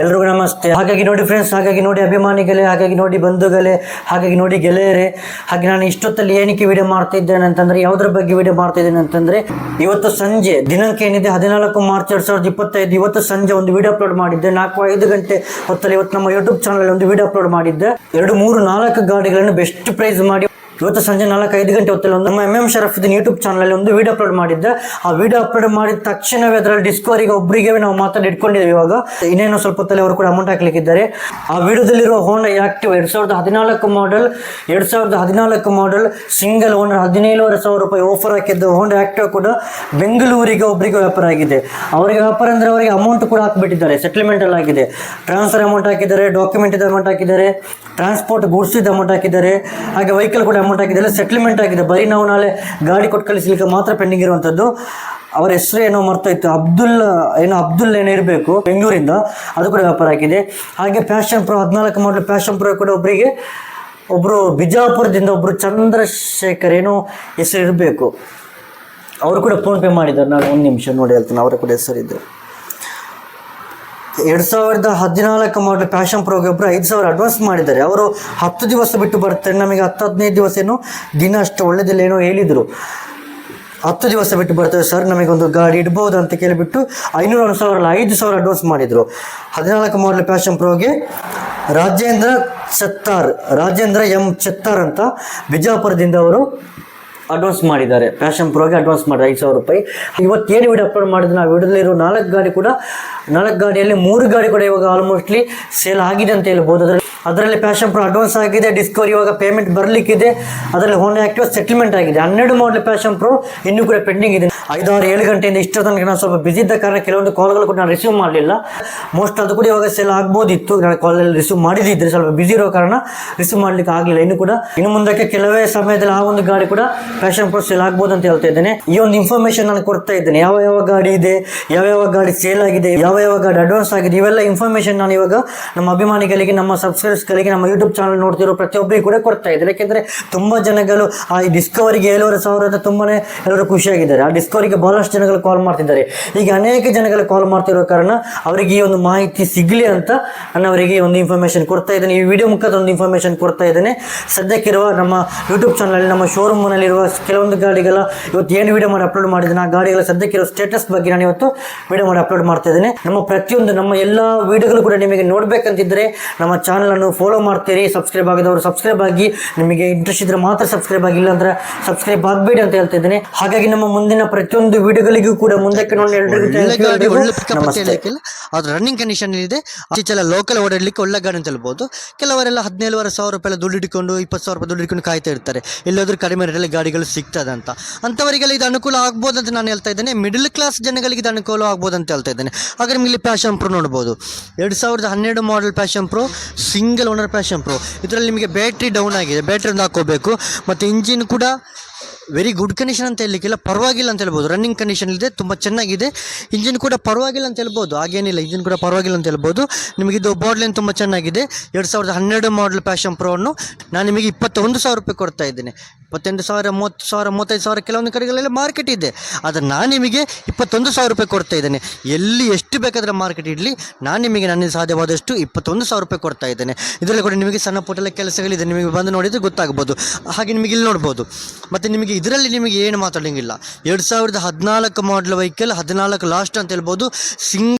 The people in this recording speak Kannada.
ಎಲ್ರಿಗೂ ನಮಸ್ತೆ. ಹಾಗಾಗಿ ನೋಡಿ ಫ್ರೆಂಡ್ಸ್ ಹಾಗಾಗಿ ನೋಡಿ ಅಭಿಮಾನಿಗಳೇ, ಹಾಗಾಗಿ ನೋಡಿ ಬಂಧುಗಳೇ, ಹಾಗಾಗಿ ನೋಡಿ ಗೆಳೆಯರೇ, ಹಾಗೆ ನಾನು ಇಷ್ಟೊತ್ತಲ್ಲಿ ಏನಕ್ಕೆ ವಿಡಿಯೋ ಮಾಡ್ತಾ ಇದ್ದೇನೆ ಅಂತಂದ್ರೆ, ಯಾವುದ್ರ ಬಗ್ಗೆ ವಿಡಿಯೋ ಮಾಡ್ತಾ ಇದ್ದೇನೆ ಅಂತಂದ್ರೆ, ಇವತ್ತು ಸಂಜೆ, ದಿನಾಂಕ ಏನಿದೆ? ಹದಿನಾಲ್ಕು ಮಾರ್ಚ್ ಎರಡ್ ಸಾವಿರದ ಇಪ್ಪತ್ತೈದು. ಇವತ್ತು ಸಂಜೆ ಒಂದು ವಿಡಿಯೋ ಅಪ್ಲೋಡ್ ಮಾಡಿದ್ದೆ. ನಾಲ್ಕು ಐದು ಗಂಟೆ ಹೊತ್ತಲ್ಲಿ ಇವತ್ತು ನಮ್ಮ ಯೂಟ್ಯೂಬ್ ಚಾನಲ್ ಒಂದು ವಿಡಿಯೋ ಅಪ್ಲೋಡ್ ಮಾಡಿದ್ದೆ. ಎರಡು ಮೂರು ನಾಲ್ಕು ಗಾಡಿಗಳನ್ನು ಬೆಸ್ಟ್ ಪ್ರೈಸ್ ಮಾಡಿ ಇವತ್ತು ಸಂಜೆ ನಾಲ್ಕು ಐದು ಗಂಟೆ ಹೊತ್ತಲ್ಲಿ ಒಂದು ನಮ್ಮ M M Sharafuddin YouTube channel ಒಂದು ವಿಡಿಯೋ ಅಪ್ಲೋಡ್ ಮಾಡಿದ್ದೆ. ಆ ವಿಡಿಯೋ ಅಪ್ಲೋಡ್ ಮಾಡಿದ ತಕ್ಷಣವೇ ಅದರಲ್ಲಿ ಡಿಸ್ಕವರಿಗೆ ಒಬ್ಬರಿಗೆ ನಾವು ಮಾತಾಡಿ ಇಟ್ಕೊಂಡಿದ್ದೀವಿ ಇವಾಗ. ಇನ್ನೇನು ಸ್ವಲ್ಪ ಹೊತ್ತಲ್ಲಿ ಅವರು ಕೂಡ ಅಮೌಂಟ್ ಹಾಕ್ಲಿಕ್ಕಿದ್ದಾರೆ. ಆ ವಿಡಿಯೋದಲ್ಲಿರುವ ಹೋಂಡಾ ಆ್ಯಕ್ಟಿವ್ ಎರಡ್ ಸಾವಿರದ ಹದಿನಾಲ್ಕು ಮಾಡೆಲ್ ಎರಡ್ ಸಾವಿರದ ಹದಿನಾಲ್ಕು ಮಾಡೆಲ್ ಸಿಂಗಲ್ ಓನರ್ ಹದಿನೇಳುವರೆ ಸಾವಿರ ರೂಪಾಯಿ ಆಫರ್ ಹಾಕಿದ್ದು ಹೋಂಡಾ ಆಕ್ಟಿವ್ ಕೂಡ ಬೆಂಗಳೂರಿಗೆ ಒಬ್ಬರಿಗೆ ವ್ಯಾಪಾರ ಆಗಿದೆ. ಅವರಿಗೆ ವ್ಯಾಪಾರ ಅಂದರೆ ಅವರಿಗೆ ಅಮೌಂಟ್ ಕೂಡ ಹಾಕಿಬಿಟ್ಟಿದ್ದಾರೆ ಸೆಟಲ್ಮೆಂಟ್ ಎಲ್ಲ ಆಗಿದೆ. ಟ್ರಾನ್ಸ್ಫರ್ ಅಮೌಂಟ್ ಹಾಕಿದ್ದಾರೆ ಡಾಕ್ಯುಮೆಂಟ್ ಅಮೌಂಟ್ ಹಾಕಿದ್ದಾರೆ ಟ್ರಾನ್ಸ್ಪೋರ್ಟ್ ಗೂಡ್ಸಿದ ಅಮೌಂಟ್ ಹಾಕಿದ್ದಾರೆ. ಹಾಗೆ ವೆಹಿಕಲ್ ಕೂಡ ಅಮೌಂಟ್ ಆಗಿದೆ ಎಲ್ಲ ಸೆಟ್ಲ್ಮೆಂಟ್ ಆಗಿದೆ. ಬರೀ ನಾವು ನಾಳೆ ಗಾಡಿ ಕೊಟ್ಟು ಕಳಿಸ್ಲಿಕ್ಕೆ ಮಾತ್ರ ಪೆಂಡಿಂಗ್ ಇರುವಂಥದ್ದು ಅವರ ಹೆಸರು ಏನೋ ಮರ್ತೋಯ್ತು ಅಬ್ದುಲ್, ಏನೋ ಅಬ್ದುಲ್ ಏನೋ ಇರಬೇಕು, ಬೆಂಗಳೂರಿಂದ. ಅದು ಕೂಡ ವ್ಯಾಪಾರ ಆಗಿದೆ. ಹಾಗೆ ಫ್ಯಾಷನ್ ಪ್ರೋ ಹದಿನಾಲ್ಕು ಮಾಡಲ್ ಫ್ಯಾಷನ್ ಪ್ರೋ ಕೂಡ ಒಬ್ಬರಿಗೆ ಒಬ್ಬರು ಬಿಜಾಪುರದಿಂದ ಒಬ್ಬರು ಚಂದ್ರಶೇಖರ್ ಏನೋ ಹೆಸರು ಇರಬೇಕು. ಅವರು ಕೂಡ ಫೋನ್ಪೇ ಮಾಡಿದ್ದಾರೆ. ನಾನು ಒಂದು ನಿಮಿಷ ನೋಡಿ ಹೇಳ್ತೀನಿ. ಅವರ ಕೂಡ ಹೆಸರಿದ್ದು ಎರಡು ಸಾವಿರದ ಹದಿನಾಲ್ಕು ಮಾಡಲ್ ಪ್ಯಾಷನ್ ಒಬ್ಬರು ಐದು ಸಾವಿರ ಅಡ್ವಾನ್ಸ್ ಮಾಡಿದ್ದಾರೆ. ಅವರು ಹತ್ತು ದಿವಸ ಬಿಟ್ಟು ಬರ್ತಾರೆ. ನಮಗೆ ಹತ್ತು, ಹದಿನೈದು ದಿವಸ ಏನೋ ದಿನ ಅಷ್ಟು ಒಳ್ಳೆದಿಲ್ಲ ಏನೋ ಹೇಳಿದರು. ಹತ್ತು ದಿವಸ ಬಿಟ್ಟು ಬರ್ತೇವೆ ಸರ್, ನಮಗೆ ಒಂದು ಗಾಡಿ ಇಡ್ಬೋದು ಅಂತ ಕೇಳಿಬಿಟ್ಟು ಐನೂರ, ಒಂದು ಸಾವಿರ ಐದು ಸಾವಿರ ಅಡ್ವಾನ್ಸ್ ಮಾಡಿದರು. ಹದಿನಾಲ್ಕು ಮಾಡಲ್ ಪ್ಯಾಷನ್ ಪ್ರೋಗೆ ರಾಜೇಂದ್ರ ಚತ್ತಾರ್, ರಾಜೇಂದ್ರ ಎಂ ಚತ್ತಾರ್ ಅಂತ ಬಿಜಾಪುರದಿಂದ ಅವರು ಅಡ್ವಾನ್ಸ್ ಮಾಡಿದ್ದಾರೆ. ಪ್ಯಾಷನ್ ಪ್ರೋಗೆ ಅಡ್ವಾನ್ಸ್ ಮಾಡಿದ್ರೆ. ಐದು ಸಾವಿರ ರೂಪಾಯಿ. ಇವತ್ತು ಏನು ವಿಡಿಯೋ ಅಪ್ಲೋಡ್ ಮಾಡಿದ್ರೆ? ನಾವು ವಿಡಿಯೋದಲ್ಲಿರೋ ನಾಲ್ಕು ಗಾಡಿ ಕೂಡ ನಾಲ್ಕು ಗಾಡಿಯಲ್ಲಿ ಮೂರು ಗಾಡಿ ಕೂಡ ಇವಾಗ ಆಲ್ಮೋಸ್ಟ್ಲಿ ಸೇಲ್ ಆಗಿದೆ ಅಂತ ಹೇಳ್ಬೋದು. ಅದರಲ್ಲಿ ಅದರಲ್ಲಿ ಪ್ಯಾಷನ್ ಪ್ರೋ ಅಡ್ವಾನ್ಸ್ ಆಗಿದೆ ಡಿಸ್ಕವರಿ ಇವಾಗ ಪೇಮೆಂಟ್ ಬರಲಿಕ್ಕಿದೆ. ಅದರಲ್ಲಿ ಹೋನ್ ಆಕ್ಟಿವ್ ಸೆಟಲ್ಮೆಂಟ್ ಆಗಿದೆ. ಹನ್ನೆರಡು ಮಾಡಲ್ ಪ್ಯಾಷನ್ ಪ್ರೋ ಇನ್ನೂ ಕೂಡ ಪೆಂಡಿಂಗ್ ಇದೆ. ಐದಾರು ಏಳು ಗಂಟೆಯಿಂದ ಇಷ್ಟು ತನಕ ನಾನು ಸ್ವಲ್ಪ ಬಿಸಿ ಇದ್ದ ಕಾರಣ ಕೆಲವೊಂದು ಕಾಲ್ಗಳು ಕೂಡ ನಾನು ರಿಸೀವ್ ಮಾಡಲಿಲ್ಲ. ಮೋಸ್ಟ್ ಅದು ಕೂಡ ಇವಾಗ ಸೇಲ್ ಆಗ್ಬೋದಿತ್ತು. ನಾನು ಕಾಲಲ್ಲಿ ರಿಸೀವ್ ಮಾಡಿದಿದ್ರೆ ಸ್ವಲ್ಪ ಬಿಸಿ ಇರೋ ಕಾರಣ ರಿಸೀವ್ ಮಾಡಲಿಕ್ಕೆ ಆಗಲಿಲ್ಲ. ಇನ್ನು ಕೂಡ ಇನ್ನು ಮುಂದಕ್ಕೆ ಕೆಲವೇ ಸಮಯದಲ್ಲಿ ಆ ಒಂದು ಗಾಡಿ ಕೂಡ ಪ್ಯಾಷನ್ ಪ್ರೋ ಸೇಲ್ ಆಗ್ಬೋದು ಅಂತ ಹೇಳ್ತಾ ಇದ್ದೇನೆ. ಈ ಒಂದು ಇನ್ಫಾರ್ಮೇಶನ್ ನಾನು ಕೊಡ್ತಾ ಇದ್ದೇನೆ. ಯಾವ ಯಾವ ಗಾಡಿ ಇದೆ, ಯಾವ ಯಾವ ಗಾಡಿ ಸೇಲ್ ಆಗಿದೆ, ಯಾವ ಯಾವ ಯಾವಾಗ ಅಡ್ವಾನ್ಸ್ ಆಗಿದೆ ಇವೆಲ್ಲ ಇನ್ಫಾರ್ಮೇಶನ್ ನಾನು ಇವಾಗ ನಮ್ಮ ಅಭಿಮಾನಿಗಳಿಗೆ, ನಮ್ಮ ಸಬ್ಸ್ಕ್ರೈಬರ್ಸ್ಗಳಿಗೆ ನಮ್ಮ ಯೂಟ್ಯೂಬ್ ಚಾನಲ್ ನೋಡ್ತಿರೋ ಪ್ರತಿಯೊಬ್ಬರಿಗೂ ಕೂಡ ಕೊಡ್ತಾ ಇದ್ದಾರೆ ಯಾಕೆಂದ್ರೆ ತುಂಬಾ ಜನಗಳು ಆ ಈ ಡಿಸ್ಕವರಿಗೆ ಏಳುವರೆ ಸಾವಿರ ಅಂತ ತುಂಬಾನೇ ಎಲ್ಲರೂ ಖುಷಿಯಾಗಿದ್ದಾರೆ. ಆ ಡಿಸ್ಕವರಿಗೆ ಬಹಳಷ್ಟು ಜನಗಳು ಕಾಲ್ ಮಾಡ್ತಿದ್ದಾರೆ. ಈಗ ಅನೇಕ ಜನಗಳು ಕಾಲ್ ಮಾಡ್ತಿರೋ ಕಾರಣ ಅವರಿಗೆ ಈ ಒಂದು ಮಾಹಿತಿ ಸಿಗಲಿ ಅಂತ ನಾನು ಅವರಿಗೆ ಒಂದು ಇನ್ಫಾರ್ಮೇಶನ್ ಕೊಡ್ತಾ ಇದ್ದೇನೆ. ಈ ವಿಡಿಯೋ ಮುಖದ ಒಂದು ಇನ್ಫಾರ್ಮೇಶನ್ ಕೊಡ್ತಾ ಇದ್ದೇನೆ. ಸದ್ಯಕ್ಕಿರುವ ನಮ್ಮ ಯೂಟ್ಯೂಬ್ ಚಾನಲಲ್ಲಿ ನಮ್ಮ ಶೋರೂಮ್ನಲ್ಲಿರುವ ಕೆಲವೊಂದು ಗಾಡಿಗಳ ಇವತ್ತು ಏನು ವಿಡಿಯೋ ಮಾಡಿ ಅಪ್ಲೋಡ್ ಮಾಡಿದ್ದೇನೆ, ಆ ಗಾಡಿಗಳ ಸದ್ಯಕ್ಕಿರೋ ಸ್ಟೇಟಸ್ ಬಗ್ಗೆ ನಾನು ಇವತ್ತು ವಿಡಿಯೋ ಮಾಡಿ ಅಪ್ಲೋಡ್ ಮಾಡ್ತಾ ಇದ್ದೇನೆ. ನಮ್ಮ ಪ್ರತಿಯೊಂದು ನಮ್ಮ ಎಲ್ಲ ವಿಡಿಯೋಗಳು ಕೂಡ ನಿಮಗೆ ನೋಡಬೇಕಂತಿದ್ದರೆ ನಮ್ಮ ಚಾನಲನ್ನು ಫಾಲೋ ಮಾಡ್ತೀರಿ ಸಬ್ಸ್ಕ್ರೈಬ್ ಆಗಿದವರು ಸಬ್ಸ್ಕ್ರೈಬ್ ಆಗಿ ನಿಮಗೆ ಇಂಟ್ರೆಸ್ಟ್ ಇದ್ದರೆ ಮಾತ್ರ ಸಬ್ಸ್ಕ್ರೈಬ್ ಆಗಿಲ್ಲ ಅಂದ್ರೆ ಸಬ್ಸ್ಕ್ರೈಬ್ ಆಗಬೇಡಿ ಅಂತ ಹೇಳ್ತಾ ಇದ್ದೇನೆ. ಹಾಗಾಗಿ ನಮ್ಮ ಮುಂದಿನ ಪ್ರತಿಯೊಂದು ವಿಡಿಯೋಗಳಿಗೂ ಕೂಡ ಮುಂದಕ್ಕೆ ನೋಡಿ ಅದು ರನ್ನಿಂಗ್ ಕಂಡೀಷನ್ ಇದೆ. ಆಚೆಲ್ಲ ಲೋಕಲ್ ಓಡಾಡಲಿಕ್ಕೆ ಒಳ್ಳೆ ಗಾಡಿ ಅಂತ ಹೇಳ್ಬೋದು. ಕೆಲವರೆಲ್ಲ ಹದಿನೇಳುವರೆ ಸಾವಿರ ರೂಪಾಯಿ ದುಡ್ಡು ಹಿಡ್ಕೊಂಡು ಇಪ್ಪತ್ತು ಸಾವಿರ ರೂಪಾಯಿ ದುಡ್ಡು ಹಿಡ್ಕೊಂಡು ಕಾಯ್ತಾ ಇರ್ತಾರೆ. ಎಲ್ಲಾದ್ರೂ ಕಡಿಮೆ ರೇಟಲ್ಲಿ ಗಾಡಿಗಳು ಸಿಗ್ತದೆ ಅಂತ. ಅಂಥವರಿಗೆಲ್ಲ ಇದು ಅನುಕೂಲ ಆಗ್ಬೋದು ಅಂತ ನಾನು ಹೇಳ್ತಾ ಇದ್ದೇನೆ. ಮಿಡಲ್ ಕ್ಲಾಸ್ ಜನಗಳಿಗೆ ಇದು ಅನುಕೂಲ ಆಗ್ಬೋದು ಅಂತ ಹೇಳ್ತಾ ಇದ್ದೇನೆ. ನಿಮಗೆ ಇಲ್ಲಿ ಪ್ಯಾಷನ್ ಪ್ರೋ ನೋಡ್ಬೋದು. ಎರಡು ಸಾವಿರದ ಹನ್ನೆರಡು model passion pro single owner passion pro ಇದರಲ್ಲಿ ನಿಮಗೆ ಬ್ಯಾಟ್ರಿ ಡೌನ್ ಆಗಿದೆ. ಬ್ಯಾಟ್ರಿ ಒಂದು ಹಾಕೋಬೇಕು. ಮತ್ತು ಇಂಜಿನ್ ಕೂಡ ವೆರಿ ಗುಡ್ ಕಂಡೀಷನ್ ಅಂತ ಹೇಳಲಿಕ್ಕಿಲ್ಲ, ಪರವಾಗಿಲ್ಲ ಅಂತ ಹೇಳ್ಬೋದು. ರನ್ನಿಂಗ್ ಕಂಡೀಷನ್ ಇದೆ, ತುಂಬ ಚೆನ್ನಾಗಿದೆ. ಇಂಜಿನ್ ಕೂಡ ಪರವಾಗಿಲ್ಲ ಅಂತ ಹೇಳ್ಬೋದು. ಹಾಗೇನಿಲ್ಲ ಇಂಜಿನ್ ಕೂಡ ಪರವಾಗಿಲ್ಲ ಅಂತ ಹೇಳ್ಬೋದು. ನಿಮಗೆ ಇದು ಬಾಡ್ಲೈನ್ ತುಂಬ ಚೆನ್ನಾಗಿದೆ. ಎರಡು ಸಾವಿರದ ಹನ್ನೆರಡು ಮಾಡಲ್ ಪ್ಯಾಷನ್ ಪ್ರೋವನ್ನು ನಾನು ನಿಮಗೆ ಇಪ್ಪತ್ತೊಂದು ಸಾವಿರ ರೂಪಾಯಿ ಕೊಡ್ತಾ ಇದ್ದೇನೆ. ಇಪ್ಪತ್ತೆಂಟು ಸಾವಿರ, ಮೂವತ್ತು ಸಾವಿರ, ಮೂವತ್ತೈದು ಸಾವಿರ, ಕೆಲವೊಂದು ಕಡೆಗಳಲ್ಲಿ ಮಾರ್ಕೆಟ್ ಇದೆ. ಆದರೆ ನಾನು ನಿಮಗೆ ಇಪ್ಪತ್ತೊಂದು ಸಾವಿರ ರೂಪಾಯಿ ಕೊಡ್ತಾ ಇದ್ದೇನೆ. ಎಲ್ಲಿ ಎಷ್ಟು ಬೇಕಾದರೆ ಮಾರ್ಕೆಟ್ ಇಡಲಿ, ನಾನು ನಿಮಗೆ ನನ್ನ ಸಾಧ್ಯವಾದಷ್ಟು ಇಪ್ಪತ್ತೊಂದು ಸಾವಿರ ರೂಪಾಯಿ ಕೊಡ್ತಾ ಇದ್ದೇನೆ. ಇದರಲ್ಲಿ ಕೂಡ ನಿಮಗೆ ಸಣ್ಣ ಪುಟ್ಟ ಕೆಲಸಗಳಿದೆ. ನಿಮಗೆ ಬಂದು ನೋಡಿದರೆ ಗೊತ್ತಾಗ್ಬೋದು. ಹಾಗೆ ನಿಮಗೆ ಇಲ್ಲಿ ನೋಡ್ಬೋದು. ಮತ್ತು ನಿಮಗೆ ಇದರಲ್ಲಿ ನಿಮಗೆ ಏನು ಮಾತಾಡೋಂಗಿಲ್ಲ ಎರಡು ಸಾವಿರದ ಹದಿನಾಲ್ಕು ಮಾಡಲ್ ವೆಹಿಕಲ್ ಹದಿನಾಲ್ಕು ಲಾಸ್ಟ್ ಅಂತ ಹೇಳ್ಬೋದು. ಸಿಂಗ್